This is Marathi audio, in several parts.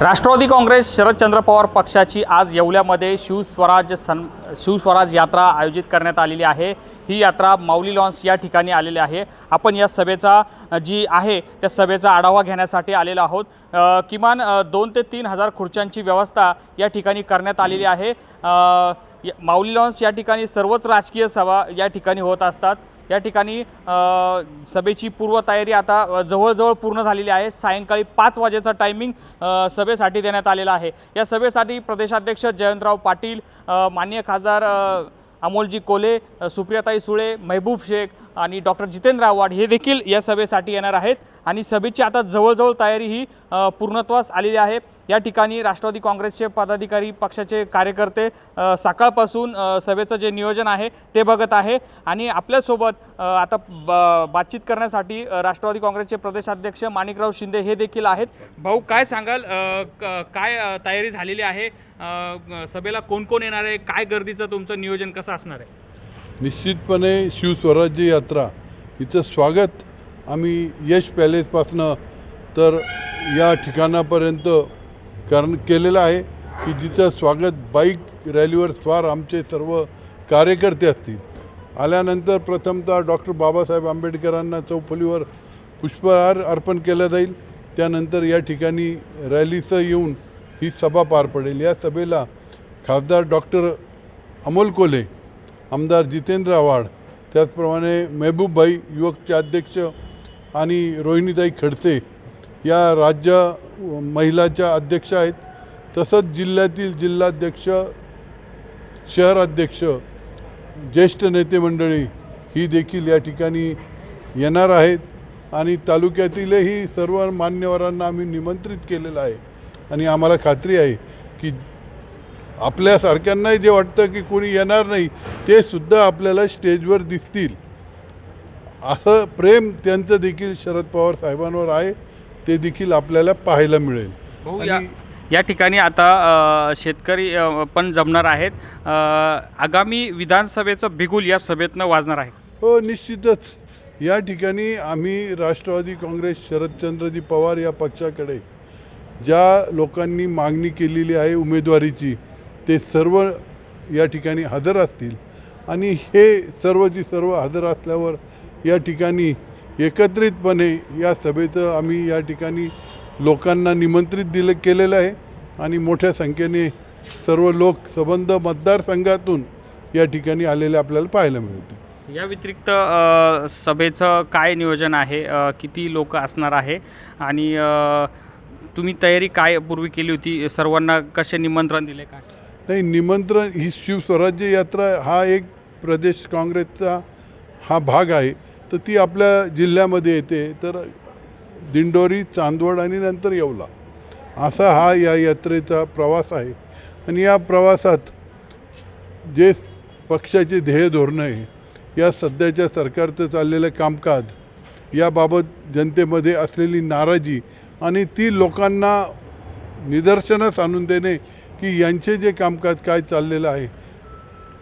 राष्ट्रवादी काँग्रेस शरदचंद्र पवार पक्षाची आज येवल्यामध्ये शिवस्वराज सन शिवस्वराज यात्रा आयोजित करण्यात आलेली आहे. ही यात्रा माऊली लॉन्स या ठिकाणी आलेली आहे. आपण या सभेचा जी आहे त्या सभेचा आढावा घेण्यासाठी आलेलो आहोत. किमान दोन ते तीन हजार खुर्च्यांची व्यवस्था या ठिकाणी करण्यात आलेली आहे. या- माऊली लॉन्स या ठिकाणी सर्वच राजकीय सभा या ठिकाणी होत असतात. या ठिकाणी सभेची पूर्वतयारी आता जवळजवळ पूर्ण झालेली आहे. सायंकाळी पाच वाजेचा टायमिंग सभेसाठी देण्यात आलेला आहे. या सभेसाठी प्रदेशाध्यक्ष जयंतराव पाटील मान्य खा हजार अमोलजी कोले सुप्रियाताई सुळे महबूब शेख आणि डॉक्टर जितेंद्र आव्हाड हे देखील या सभेसाठी येणार आहेत. आणि सभेची आता जवळजवळ तयारी ही पूर्णत्वास आलेली आहे. या ठिकाणी राष्ट्रवादी काँग्रेसचे पदाधिकारी पक्षाचे कार्यकर्ते सकाळपासून सभेचं जे नियोजन आहे ते बघत आहे. आणि आपल्यासोबत आता ब बातचीत करण्यासाठी राष्ट्रवादी काँग्रेसचे प्रदेशाध्यक्ष माणिकराव शिंदे हे देखील आहेत. भाऊ काय सांगाल? क- काय तयारी झालेली आहे? सभेला कोण कोण येणार आहे? काय गर्दीचं तुमचं नियोजन कसं असणार आहे? निश्चितपणे शिवस्वराज्य यात्रा हिचं स्वागत आम्ही यश पॅलेसपासनं तर या ठिकाणापर्यंत कारण केलेलं आहे की जिचं स्वागत बाईक रॅलीवर स्वार आमचे सर्व कार्यकर्ते असतील. आल्यानंतर प्रथमतः डॉक्टर बाबासाहेब आंबेडकरांना चौफुलीवर पुष्पहार अर्पण केलं जाईल. त्यानंतर या ठिकाणी रॅलीचं येऊन ही सभा पार पडेल. या सभेला खासदार डॉक्टर अमोल कोले आमदार जितेंद्र आव्हाड त्याचप्रमाणे मेहबूबभाई युवकचे अध्यक्ष आणि रोहिणीताई खडसे या राज्य महिलाच्या अध्यक्ष आहेत. तसंच जिल्ह्यातील जिल्हाध्यक्ष शहराध्यक्ष ज्येष्ठ नेते मंडळी ही देखील या ठिकाणी येणार आहेत आणि तालुक्यातीलही सर्व मान्यवरांना आम्ही निमंत्रित केलेलं आहे. आणि आम्हाला खात्री आहे की आपल्यासारख्यांनाही जे वाटतं की कोणी येणार नाही ते सुद्धा आपल्याला स्टेजवर दिसतील. असं प्रेम त्यांचं देखील शरद पवार साहेबांवर आहे ते देखील आपल्याला पाहायला मिळेल. भाऊ या ठिकाणी आता शेतकरी पण जमणार आहेत. आगामी विधानसभेचं बिगुल या सभेतनं वाजणार आहे. हो निश्चितच. या ठिकाणी आम्ही राष्ट्रवादी काँग्रेस शरदचंद्रजी पवार या पक्षाकडे ज्या लोकांनी मागणी केलेली आहे उमेदवारीची ते सर्व या ठिकाणी हजर असतील. आणि हे सर्व जी सर्व हजर असल्यावर या ठिकाणी एकत्रितपणे या सभेचं आम्ही या ठिकाणी लोकांना निमंत्रित दिलं केलेलं आहे. आणि मोठ्या संख्येने सर्व लोक संबंध मतदारसंघातून या ठिकाणी आलेले आपल्याला पाहायला मिळते या व्यतिरिक्त सभेचं काय नियोजन आहे? किती लोक असणार आहे? आणि तुम्ही तयारी काय पूर्वी केली होती? सर्वांना कसे निमंत्रण दिले? काय? नाही निमंत्रण ही शिवस्वराज्य यात्रा हा एक प्रदेश काँग्रेसचा हा भाग आहे. तर ती आपल्या जिल्ह्यामध्ये येते. तर दिंडोरी चांदवड आणि नंतर येवला असा हा या यात्रेचा प्रवास आहे. आणि या प्रवासात जे पक्षाचे ध्येय धोरणं आहे या सध्याच्या सरकारचं चाललेलं कामकाज याबाबत जनतेमध्ये असलेली नाराजी आणि ती लोकांना निदर्शनास आणून देणे की यांचे जे कामकाज काय चाललेलं आहे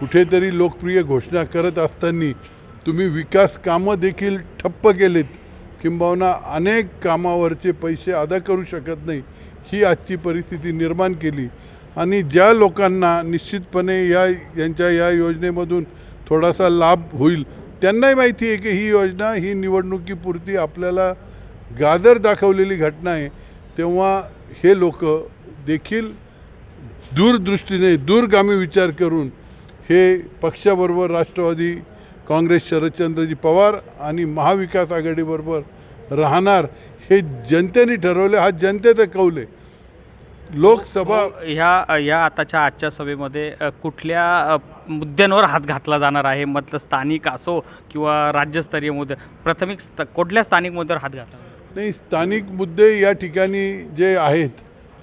कुठेतरी लोकप्रिय घोषणा करत असताना तुम्ही विकास कामं देखील ठप्प केलेत. किंबहुना अनेक कामावरचे पैसे अदा करू शकत नाही ही आजची परिस्थिती निर्माण केली. आणि ज्या लोकांना निश्चितपणे या यांच्या या योजनेमधून थोडासा लाभ होईल त्यांनाही माहिती आहे की ही योजना ही निवडणुकीपुरती आपल्याला गाजर दाखवलेली घटना आहे. तेव्हा हे लोक देखील दूरदृष्टीने दूरगामी विचार करून हे पक्षाबरोबर राष्ट्रवादी काँग्रेस शरदचंद्रजी पवार आणि महाविकास आघाडीबरोबर राहणार हे जनतेने ठरवले. हा जनतेचा कौल. आहे लोकसभा ह्या या आताच्या आजच्या सभेमध्ये कुठल्या मुद्द्यांवर हात घातला जाणार आहे? मतलब स्थानिक असो किंवा राज्यस्तरीय मुद्दे प्राथमिक स्त कुठल्या स्थानिक मुद्द्यावर हात घातला नाही स्थानिक मुद्दे या ठिकाणी जे आहेत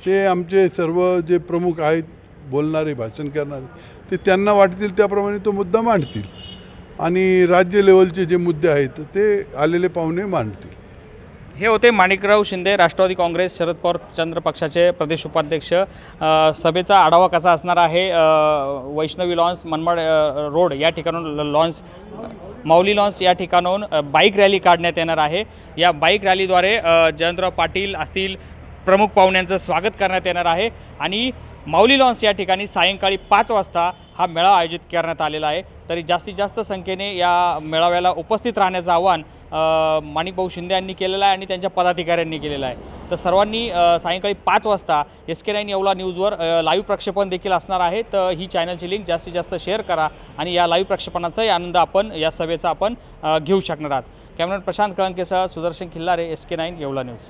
ते आमचे सर्व जे प्रमुख आहेत बोलणारे भाषण करणारे ते त्यांना वाटतील त्याप्रमाणे तो मुद्दा मांडतील. आणि राज्य लेवलचे जे मुद्दे आहेत ते आलेले पाहुणे मांडतील. हे होते माणिकराव शिंदे राष्ट्रवादी काँग्रेस शरद पवार चंद्र पक्षाचे प्रदेश उपाध्यक्ष. सभेचा आढावा कसा असणार आहे? वैष्णवी लॉन्स मनमाड रोड या ठिकाणून ल- लॉन्स माऊली लॉन्स या ठिकाणाहून बाईक रॅली काढण्यात येणार आहे. या बाईक रॅलीद्वारे जयंतराव पाटील असतील प्रमुख पाहुण्यांचं स्वागत करण्यात येणार आहे. आणि माऊली लॉन्स या ठिकाणी सायंकाळी पाच वाजता हा मेळा आयोजित करण्यात आलेला आहे. तरी जास्तीत जास्त संख्येने या मेळाव्याला उपस्थित राहण्याचं आवाहन माणिकभाऊ शिंदे यांनी केलेलं आहे आणि त्यांच्या पदाधिकाऱ्यांनी केलेलं आहे. तर सर्वांनी सायंकाळी पाच वाजता एस के नाईन येवला न्यूजवर लाईव्ह प्रक्षेपण देखील असणार आहे. तर ही चॅनलची लिंक जास्तीत जास्त शेअर करा आणि या लाईव्ह प्रक्षेपणाचाही आनंद आपण या सभेचा आपण घेऊ शकणार आहात. Camera Prashant कळंकेसह Sudarshan Khillare S K nine Yeola news.